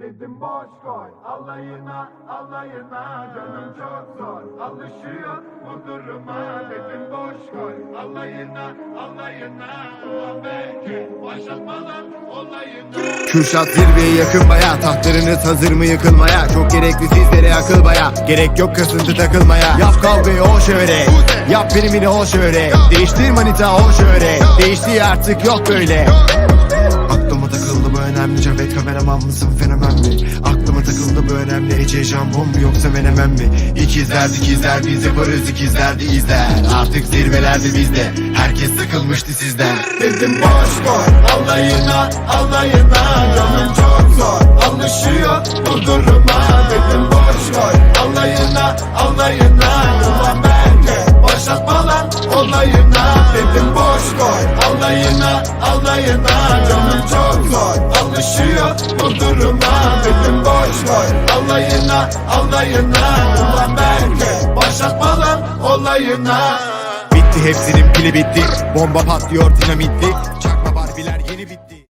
Dedim boş koy alayına alayına canım çok zor. Alışıyor bu duruma Dedim boş koy. Alayına alayına ulan belki başlatmalar olayına Kürşat zirveye yakın baya Tahtlarınız hazır mı yıkılmaya? Çok gerekli sizlere akıl baya Gerek yok kasıntı takılmaya. Yap kavgayı o şöyle Yap primini o şöyle. Değiştir manita o şöyle Değişti artık yok böyle kameraman mısın fenomen mi? Aklıma takıldı bu önemli. Ece jambon mu yoksa menemen mi? İkizler dikizler biz yaparız ikizler de izler. Artık zirvelerde bizde. Herkes sıkılmıştı sizden. Dedim boş koy alayına alayına. Canım çok zor alışıyor bu duruma. Dedim boş koy alayına alayına. Ulan belki başlatmalar olayına. Dedim boş koy alayına alayına canım çok zor. Alışıyor bu duruma Dedim boş koy alayına alayına ulan belki başlatmalar olayına. Bitti hepsinin pili bitti. Bomba patlıyor dinamitli